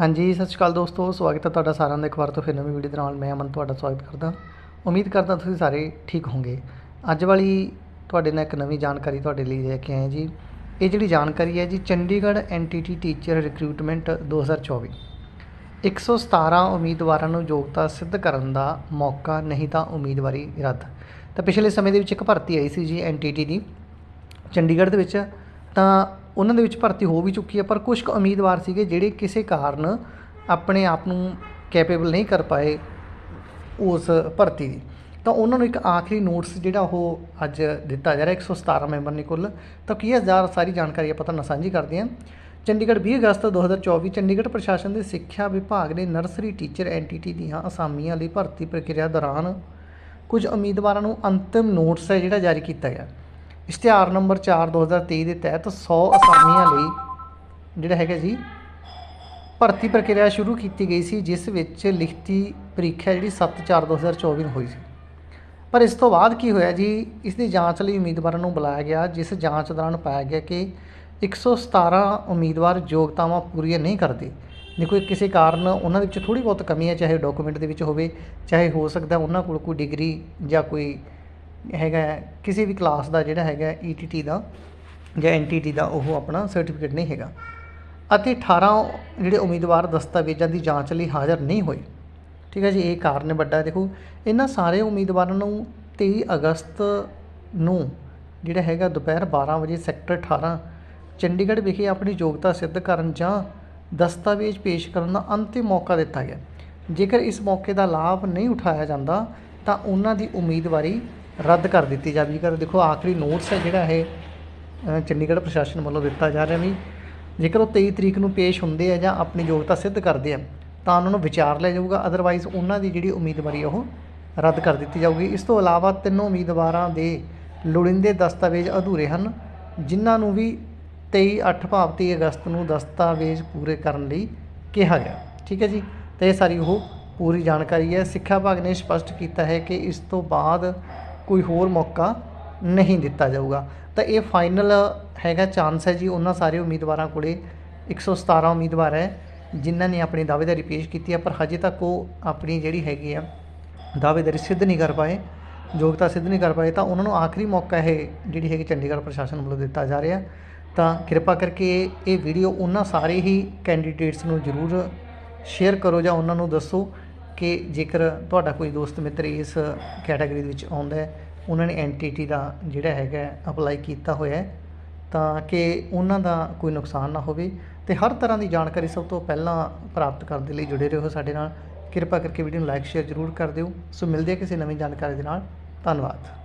ਹਾਂਜੀ, ਸਤਿ ਸ਼੍ਰੀ ਅਕਾਲ ਦੋਸਤੋ, ਸਵਾਗਤ ਹੈ ਤੁਹਾਡਾ ਸਾਰਿਆਂ ਦਾ ਇੱਕ ਵਾਰ ਤੋਂ ਫਿਰ ਨਵੀਂ ਵੀਡੀਓ ਦੇ ਨਾਲ। ਮੈਂ ਅਮਨ ਤੁਹਾਡਾ ਸਵਾਗਤ ਕਰਦਾ। ਉਮੀਦ ਕਰਦਾ ਤੁਸੀਂ ਸਾਰੇ ਠੀਕ ਹੋਵੋਗੇ। ਅੱਜ ਵਾਲੀ ਤੁਹਾਡੇ ਨਾਲ ਇੱਕ ਨਵੀਂ ਜਾਣਕਾਰੀ ਤੁਹਾਡੇ ਲਈ ਲੈ ਕੇ ਆਏ ਜੀ। ਇਹ ਜਿਹੜੀ ਜਾਣਕਾਰੀ ਹੈ ਜੀ, ਚੰਡੀਗੜ੍ਹ ਐਨਟੀਟੀ ਟੀਚਰ ਰਿਕਰੂਟਮੈਂਟ 2024 117 ਉਮੀਦਵਾਰਾਂ ਨੂੰ ਯੋਗਤਾ ਸਿੱਧ ਕਰਨ ਦਾ ਮੌਕਾ, ਨਹੀਂ ਤਾਂ ਉਮੀਦਵਾਰੀ ਰੱਦ। ਤਾਂ ਪਿਛਲੇ ਸਮੇਂ ਦੇ ਵਿੱਚ ਇੱਕ ਭਰਤੀ ਆਈ ਸੀ ਜੀ ਐਨਟੀਟੀ ਦੀ। ਚੰਡੀਗੜ੍ਹ ਦੇ ਵਿੱਚ ਤਾਂ ਉਹਨਾਂ ਦੇ ਵਿੱਚ ਭਰਤੀ ਹੋ ਵੀ ਚੁੱਕੀ ਹੈ, ਪਰ ਕੁਝ ਕੁ ਉਮੀਦਵਾਰ ਸੀਗੇ ਜਿਹੜੇ ਕਿਸੇ ਕਾਰਨ ਆਪਣੇ ਆਪ ਨੂੰ ਕੈਪੇਬਲ ਨਹੀਂ ਕਰ ਪਾਏ ਉਸ ਭਰਤੀ ਦੀ। ਤਾਂ ਉਹਨਾਂ ਨੂੰ ਇੱਕ ਆਖਰੀ ਨੋਟਸ ਜਿਹੜਾ ਉਹ ਅੱਜ ਦਿੱਤਾ ਜਾ ਰਿਹਾ 117 ਮੈਂਬਰ ਨੇ ਕੁੱਲ। ਤਾਂ ਕੀ ਹੈ ਜ਼ਿਆਦਾ ਸਾਰੀ ਜਾਣਕਾਰੀ ਆਪਾਂ ਤੁਹਾਨੂੰ ਸਾਂਝੀ ਕਰਦੇ ਹਾਂ। ਚੰਡੀਗੜ੍ਹ 20 ਅਗਸਤ 2024 ਚੰਡੀਗੜ੍ਹ ਪ੍ਰਸ਼ਾਸਨ ਦੇ ਸਿੱਖਿਆ ਵਿਭਾਗ ਨੇ ਨਰਸਰੀ ਟੀਚਰ ਐਨਟੀਟੀ ਦੀਆਂ ਅਸਾਮੀਆਂ ਲਈ ਭਰਤੀ ਪ੍ਰਕਿਰਿਆ ਦੌਰਾਨ ਕੁਝ ਉਮੀਦਵਾਰਾਂ ਨੂੰ ਅੰਤਿਮ ਨੋਟਿਸ ਹੈ ਜਿਹੜਾ ਜਾਰੀ ਕੀਤਾ ਗਿਆ। ਇਸ਼ਤਿਹਾਰ ਨੰਬਰ 4 2023 ਦੇ ਤਹਿਤ 100 ਅਸਾਮੀਆਂ ਲਈ ਜਿਹੜਾ ਹੈਗਾ ਜੀ, ਭਰਤੀ ਪ੍ਰਕਿਰਿਆ ਸ਼ੁਰੂ ਕੀਤੀ ਗਈ ਸੀ, ਜਿਸ ਵਿੱਚ ਲਿਖਤੀ ਪ੍ਰੀਖਿਆ ਜਿਹੜੀ 7 4 2024 ਨੂੰ ਹੋਈ ਸੀ। ਪਰ ਇਸ ਤੋਂ ਬਾਅਦ ਕੀ ਹੋਇਆ ਜੀ, ਇਸ ਦੀ ਜਾਂਚ ਲਈ ਉਮੀਦਵਾਰਾਂ ਨੂੰ ਬੁਲਾਇਆ ਗਿਆ, ਜਿਸ ਜਾਂਚ ਦੌਰਾਨ ਪਾਇਆ ਗਿਆ ਕਿ 117 ਉਮੀਦਵਾਰ ਯੋਗਤਾਵਾਂ ਪੂਰੀਆਂ ਨਹੀਂ ਕਰਦੇ। ਜੇ ਕੋਈ ਕਿਸੇ ਕਾਰਨ ਉਹਨਾਂ ਦੇ ਵਿੱਚ ਥੋੜੀ ਬਹੁਤ ਕਮੀ ਹੈ ਚਾਹੇ ਡਾਕੂਮੈਂਟ ਦੇ ਵਿੱਚ ਹੋਵੇ, ਚਾਹੇ ਹੋ ਸਕਦਾ ਉਹਨਾਂ ਕੋਲ ਕੋਈ ਡਿਗਰੀ ਜਾਂ ਕੋਈ ਹੈਗਾ ਕਿਸੇ ਵੀ ਕਲਾਸ ਦਾ ਜਿਹੜਾ ਹੈਗਾ ਈਟੀਟੀ ਦਾ ਜਾਂ ਐਨਟੀਟੀ ਦਾ ਉਹ ਆਪਣਾ ਸਰਟੀਫਿਕੇਟ ਨਹੀਂ ਹੈਗਾ। ਅਤੇ 18 ਜਿਹੜੇ ਉਮੀਦਵਾਰ ਦਸਤਾਵੇਜ਼ਾਂ ਦੀ ਜਾਂਚ ਲਈ ਹਾਜ਼ਰ ਨਹੀਂ ਹੋਏ। ਠੀਕ ਹੈ ਜੀ, ਇਹ ਕਾਰਨ ਵੱਡਾ ਦੇਖੋ, ਇਹਨਾਂ ਸਾਰੇ ਉਮੀਦਵਾਰਾਂ ਨੂੰ 23 ਅਗਸਤ ਨੂੰ ਜਿਹੜਾ ਹੈਗਾ ਦੁਪਹਿਰ 12 ਵਜੇ ਸੈਕਟਰ 18 ਚੰਡੀਗੜ੍ਹ ਵਿਖੇ ਆਪਣੀ ਯੋਗਤਾ ਸਿੱਧ ਕਰਨ ਜਾਂ ਦਸਤਾਵੇਜ਼ ਪੇਸ਼ ਕਰਨ ਦਾ ਅੰਤਿਮ ਮੌਕਾ ਦਿੱਤਾ ਗਿਆ। ਜੇਕਰ ਇਸ ਮੌਕੇ ਦਾ ਲਾਭ ਨਹੀਂ ਉਠਾਇਆ ਜਾਂਦਾ, ਤਾਂ ਉਹਨਾਂ ਦੀ ਉਮੀਦਵਾਰੀ ਰੱਦ ਕਰ ਦਿੱਤੀ ਜਾਵੇਗੀ। ਕਰ ਦੇਖੋ, ਆਖਰੀ ਨੋਟਸ ਹੈ ਜਿਹੜਾ ਇਹ ਚੰਡੀਗੜ੍ਹ ਪ੍ਰਸ਼ਾਸਨ ਵੱਲੋਂ ਦਿੱਤਾ ਜਾ ਰਿਹਾ ਵੀ ਜੇਕਰ ਉਹ 23 ਤਰੀਕ ਨੂੰ ਪੇਸ਼ ਹੁੰਦੇ ਆ ਜਾਂ ਆਪਣੀ ਯੋਗਤਾ ਸਿੱਧ ਕਰਦੇ ਆ, ਤਾਂ ਉਹਨਾਂ ਨੂੰ ਵਿਚਾਰ ਲਿਆ ਜਾਊਗਾ। ਅਦਰਵਾਈਜ਼ ਉਹਨਾਂ ਦੀ ਜਿਹੜੀ ਉਮੀਦਵਾਰੀ ਆ ਉਹ ਰੱਦ ਕਰ ਦਿੱਤੀ ਜਾਊਗੀ। ਇਸ ਤੋਂ ਇਲਾਵਾ ਤਿੰਨੋਂ ਉਮੀਦਵਾਰਾਂ ਦੇ ਲੋੜੀਂਦੇ ਦਸਤਾਵੇਜ਼ ਅਧੂਰੇ ਹਨ, ਜਿਨ੍ਹਾਂ ਨੂੰ ਵੀ 23 8 ਭਾਵ 23 ਅਗਸਤ ਨੂੰ ਦਸਤਾਵੇਜ਼ ਪੂਰੇ ਕਰਨ ਲਈ ਕਿਹਾ ਗਿਆ। ਠੀਕ ਹੈ ਜੀ? ਤੇ ਇਹ ਸਾਰੀ ਉਹ ਪੂਰੀ ਜਾਣਕਾਰੀ ਹੈ। ਸਿੱਖਿਆ ਵਿਭਾਗ ਨੇ ਸਪਸ਼ਟ ਕੀਤਾ ਹੈ ਕਿ ਇਸ ਤੋਂ ਬਾਅਦ ਕੋਈ ਹੋਰ ਮੌਕਾ ਨਹੀਂ ਦਿੱਤਾ ਜਾਊਗਾ। ਤਾਂ ਇਹ ਫਾਈਨਲ ਹੈਗਾ ਚਾਂਸ ਹੈ ਜੀ, ਉਹਨਾਂ ਸਾਰੇ ਉਮੀਦਵਾਰਾਂ ਕੋਲੇ। 117 ਉਮੀਦਵਾਰ ਹੈ, ਜਿਨ੍ਹਾਂ ਨੇ ਆਪਣੀ ਦਾਅਵੇਦਾਰੀ ਪੇਸ਼ ਕੀਤੀ ਹੈ, ਪਰ ਹਜੇ ਤੱਕ ਉਹ ਆਪਣੀ ਜਿਹੜੀ ਹੈਗੀ ਆ ਦਾਅਵੇਦਾਰੀ ਸਿੱਧ ਨਹੀਂ ਕਰ ਪਾਏ, ਯੋਗਤਾ ਸਿੱਧ ਨਹੀਂ ਕਰ ਪਾਏ, ਤਾਂ ਉਹਨਾਂ ਨੂੰ ਆਖਰੀ ਮੌਕਾ ਇਹ ਜਿਹੜੀ ਹੈਗੀ ਚੰਡੀਗੜ੍ਹ ਪ੍ਰਸ਼ਾਸਨ ਵੱਲੋਂ ਦਿੱਤਾ ਜਾ ਰਿਹਾ। ਤਾਂ ਕਿਰਪਾ ਕਰਕੇ ਇਹ ਵੀਡੀਓ ਉਹਨਾਂ ਸਾਰੇ ਹੀ ਕੈਂਡੀਡੇਟਸ ਨੂੰ ਜ਼ਰੂਰ ਸ਼ੇਅਰ ਕਰੋ ਜਾਂ ਉਹਨਾਂ ਨੂੰ ਦੱਸੋ। ਕਿ ਜੇਕਰ ਤੁਹਾਡਾ ਕੋਈ ਦੋਸਤ ਮਿੱਤਰ ਇਸ ਕੈਟਾਗਰੀ ਦੇ ਵਿੱਚ ਆਉਂਦਾ ਹੈ, ਉਹਨਾਂ ਨੇ ਐਨਟੀਟੀ ਦਾ ਜਿਹੜਾ ਹੈਗਾ ਅਪਲਾਈ ਕੀਤਾ ਹੋਇਆ ਹੈ, ਤਾਂ ਕਿ ਉਹਨਾਂ ਦਾ ਕੋਈ ਨੁਕਸਾਨ ਨਾ ਹੋਵੇ ਤੇ ਹਰ ਤਰ੍ਹਾਂ ਦੀ ਜਾਣਕਾਰੀ ਸਭ ਤੋਂ ਪਹਿਲਾਂ ਪ੍ਰਾਪਤ ਕਰਨ ਦੇ ਲਈ ਜੁੜੇ ਰਹੋ ਸਾਡੇ ਨਾਲ। ਕਿਰਪਾ ਕਰਕੇ ਵੀਡੀਓ ਨੂੰ ਲਾਈਕ ਸ਼ੇਅਰ ਜ਼ਰੂਰ ਕਰ ਦਿਓ। ਸੋ ਮਿਲਦੇ ਹਾਂ ਕਿਸੇ ਨਵੀਂ ਜਾਣਕਾਰੀ ਦੇ ਨਾਲ। ਧੰਨਵਾਦ।